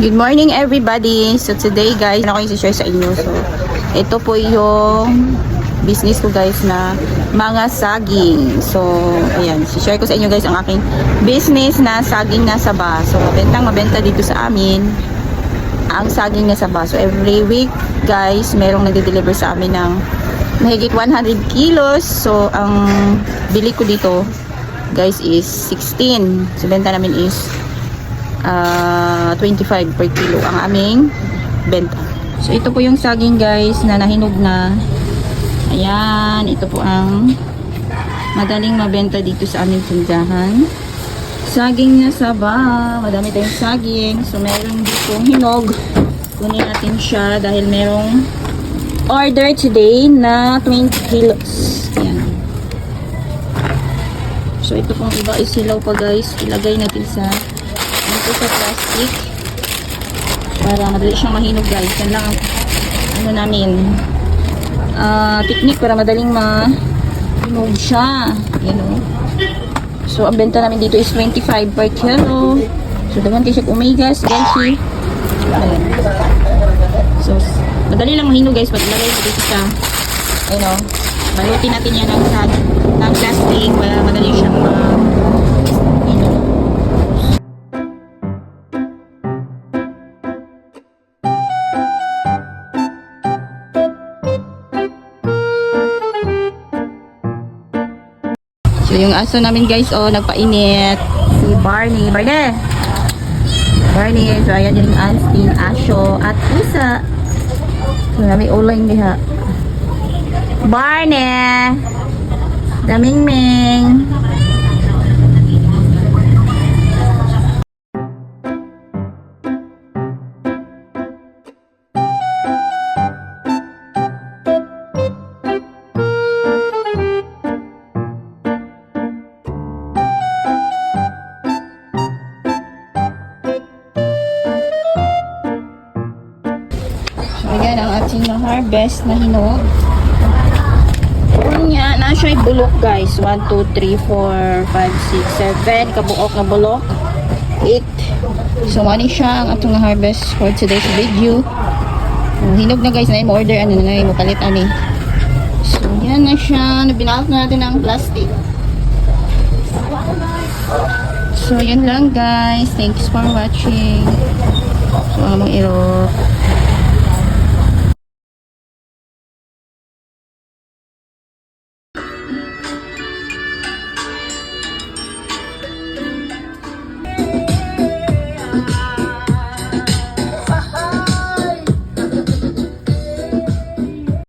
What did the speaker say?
Good morning everybody! So today guys, ano ko yung share sa inyo. So, ito po yung business ko guys na mga saging. So, ayan, share ko sa inyo guys ang aking business na saging na saba. So, mabentang mabenta dito sa amin ang saging na saba. So, every week guys, merong nagde-deliver sa amin ng mahigit 100 kilos. So, ang bili ko dito guys is 16. So, benta namin is ah 25 per kilo ang aming benta. So ito po yung saging guys na nahinog na. Ayan, ito po ang madaling mabenta dito sa aming tindahan. Saging na saba. Madami tayong saging. So meron ditong hinog. Kunin natin siya dahil merong order today na 20 kilos. Ayan. So ito pong iba isilaw pa guys. Ilagay natin sa ito sa plastic. Para madali siyang mahinog guys. Yan lang ang ano namin ah technique para madaling mahinog siya. You know so ang benta namin dito is 25 per kilo. So daman siya omegas. Ayan. so madali lang mahinog guys. Pag ilagay ko dito sa you know balutin natin yan ng, sa, ng plastic para madali siyang ma So yung aso namin guys, oh, nagpainit. Si Barney. Barney! Barney. So ayan yung Anstin, Asyo, at Isa. So namin ulang diha. Barney! Daming ayan ang ating na-harvest na hinog. Kunya, na siya bulok guys. 1, 2, 3, 4, 5, 6, 7. Kabuok na bulok. 8. So, mani siya ang atong harvest for today's video. Hinog na guys. Na yung order. Ano na yung palit ani. So, yan na siya. Nabinalak na natin ang plastic. So, yun lang guys. Thanks for watching. So, amang iro.